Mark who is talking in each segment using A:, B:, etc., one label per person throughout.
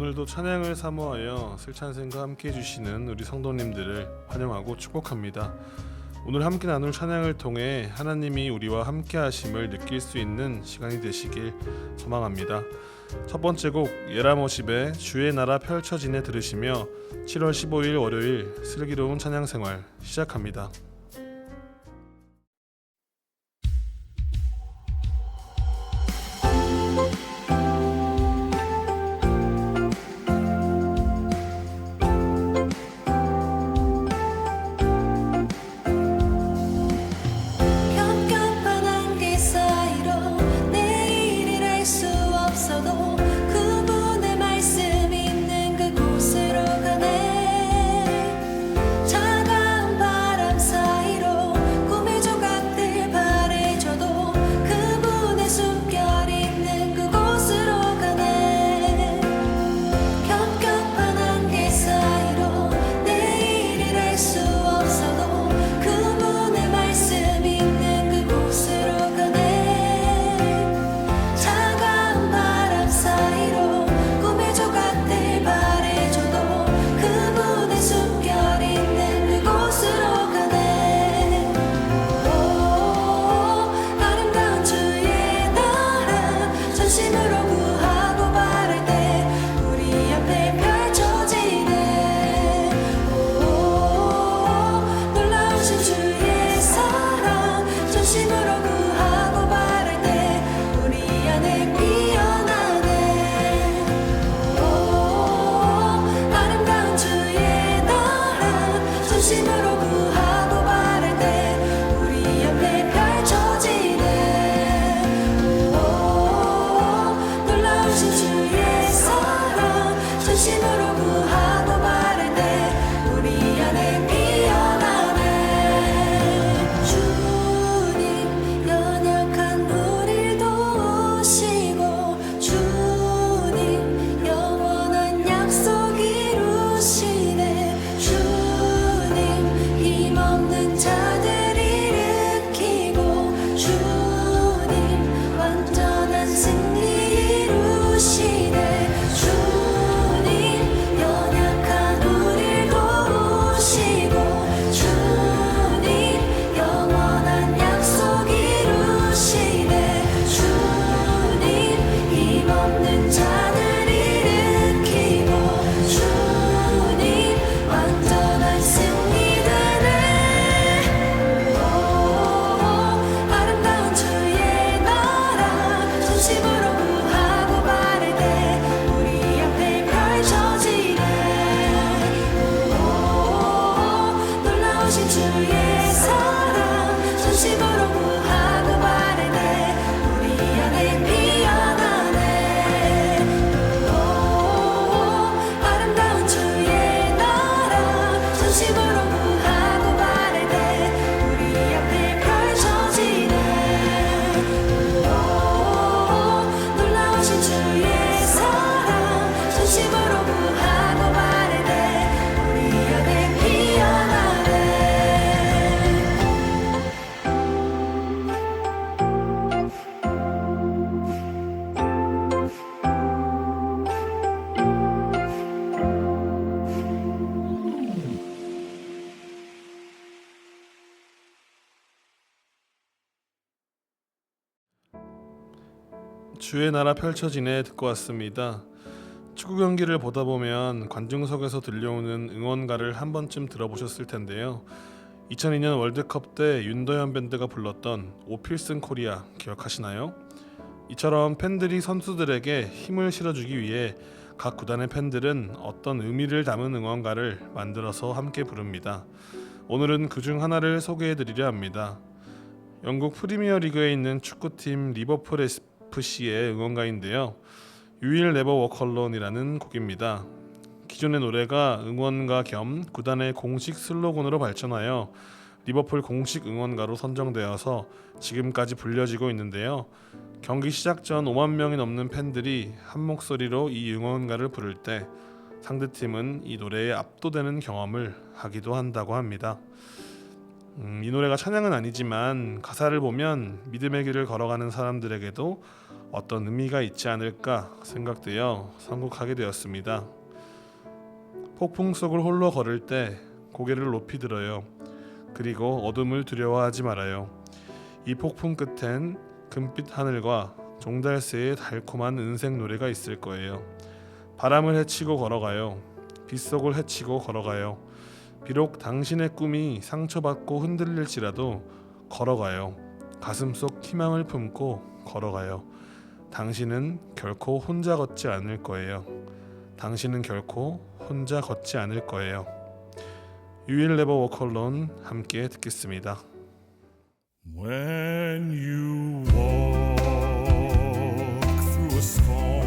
A: 오늘도 찬양을 사모하여 슬찬생과 함께 해주시는 우리 성도님들을 환영하고 축복합니다. 오늘 함께 나눌 찬양을 통해 하나님이 우리와 함께 하심을 느낄 수 있는 시간이 되시길 소망합니다. 첫 번째 곡 예라모십의 주의 나라 펼쳐지네 들으시며 7월 15일 월요일 슬기로운 찬양 생활 시작합니다.
B: 주의 나라 펼쳐지네
A: 듣고 왔습니다. 축구 경기를 보다 보면 관중석에서 들려오는 응원가를 한 번쯤 들어보셨을 텐데요. 2002년 월드컵 때 윤도현 밴드가 불렀던 오필슨 코리아 기억하시나요? 이처럼 팬들이 선수들에게 힘을 실어주기 위해 각 구단의 팬들은 어떤 의미를 담은 응원가를 만들어서 함께 부릅니다. 오늘은 그 중 하나를 소개해드리려 합니다. 영국 프리미어 리그에 있는 축구팀 리버풀 FC의 응원가인데요. 유일 네버 워컬론이라는 곡입니다. 기존의 노래가 응원가 겸 구단의 공식 슬로건으로 발전하여 리버풀 공식 응원가로 선정되어서 지금까지 불려지고 있는데요. 경기 시작 전 5만 명이 넘는 팬들이 한 목소리로 이 응원가를 부를 때 상대팀은 이 노래에 압도되는 경험을 하기도 한다고 합니다.
B: 음, 이 노래가 찬양은 아니지만 가사를 보면 믿음의 길을 걸어가는 사람들에게도 어떤 의미가 있지 않을까 생각되어 선곡하게 되었습니다. 폭풍 속을 홀로 걸을 때 고개를 높이 들어요. 그리고 어둠을 두려워하지 말아요. 이 폭풍 끝엔 금빛 하늘과 종달새의 달콤한 은색 노래가 있을 거예요. 바람을 헤치고 걸어가요. 빗속을 헤치고 걸어가요. 비록 당신의 꿈이 상처받고 흔들릴지라도 걸어가요. 가슴 속 희망을 품고 걸어가요. 당신은 결코 혼자 걷지 않을 거예요. 당신은 결코 혼자 걷지 않을 거예요. 유일 네버 워컬론 함께 듣겠습니다.
C: When you walk through a storm,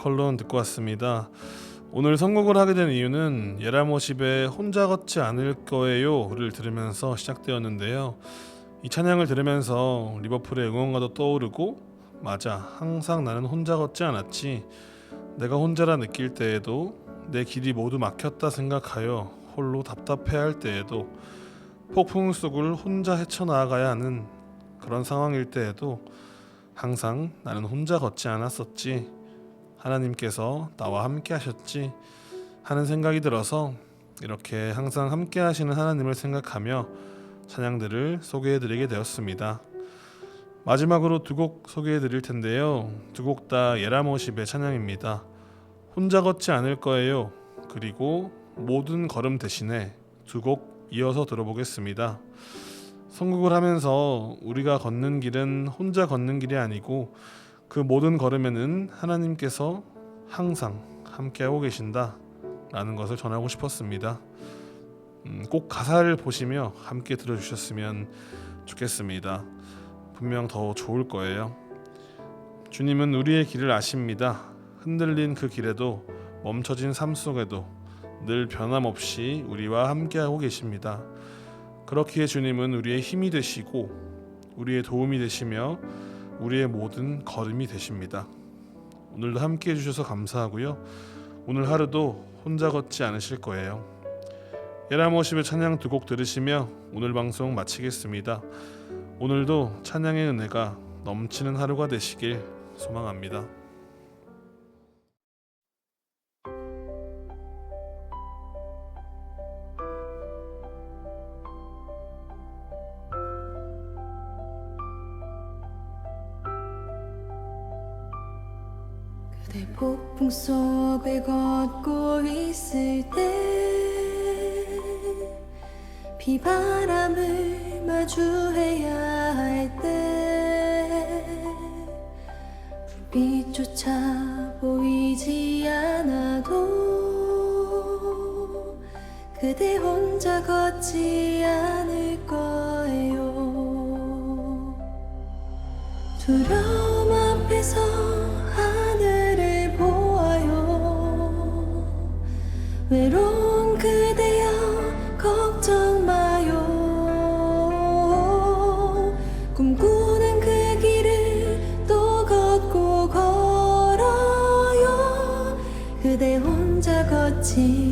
B: 컬론 듣고 왔습니다. 오늘 선곡을 하게 된 이유는 예라모십의 혼자 걷지 않을 거예요를 들으면서 시작되었는데요. 이 찬양을 들으면서 리버풀의 응원가도 떠오르고 맞아 항상 나는 혼자 걷지 않았지 내가 혼자라 느낄 때에도 내 길이 모두 막혔다 생각하여 홀로 답답해할 때에도 폭풍 속을 혼자 헤쳐나가야 하는 그런 상황일 때에도 항상 나는 혼자 걷지 않았었지. 하나님께서 나와 함께 하셨지. 하는 생각이 들어서 이렇게 항상 함께 하시는 하나님을 생각하며 찬양들을 소개해 드리게 되었습니다. 마지막으로 두 곡 소개해 드릴 텐데요. 두 곡 다 예라모십의 찬양입니다. 혼자 걷지 않을 거예요. 그리고 모든 걸음 대신에 두 곡 이어서 들어보겠습니다. 선곡을 하면서 우리가 걷는 길은 혼자 걷는 길이 아니고 그 모든 걸음에는 하나님께서 항상 함께하고 계신다 라는 것을 전하고 싶었습니다. 음, 꼭 가사를 보시며 함께 들어주셨으면 좋겠습니다. 분명 더 좋을 거예요. 주님은 우리의 길을 아십니다. 흔들린 그 길에도 멈춰진 삶 속에도 늘 변함없이 우리와 함께하고 계십니다. 그렇기에 주님은 우리의 힘이 되시고 우리의 도움이 되시며 우리의 모든 걸음이 되십니다. 오늘도 함께 해주셔서 감사하고요. 오늘 하루도 혼자 걷지 않으실 거예요. 예라모십의 찬양 두 곡 들으시며 오늘 방송 마치겠습니다. 오늘도 찬양의 은혜가 넘치는 하루가 되시길 소망합니다.
A: 속을 걷고 있을 때 비바람을 마주해야 할 때 불빛조차 보이지 않아도 그대 혼자 걷지 않을 거예요. 두려움 앞에서 혼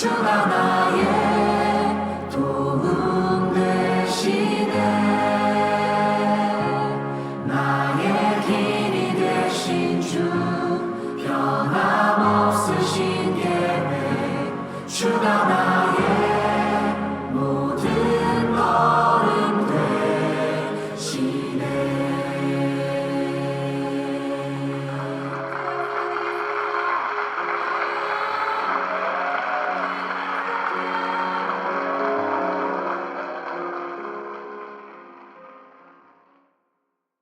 A: surround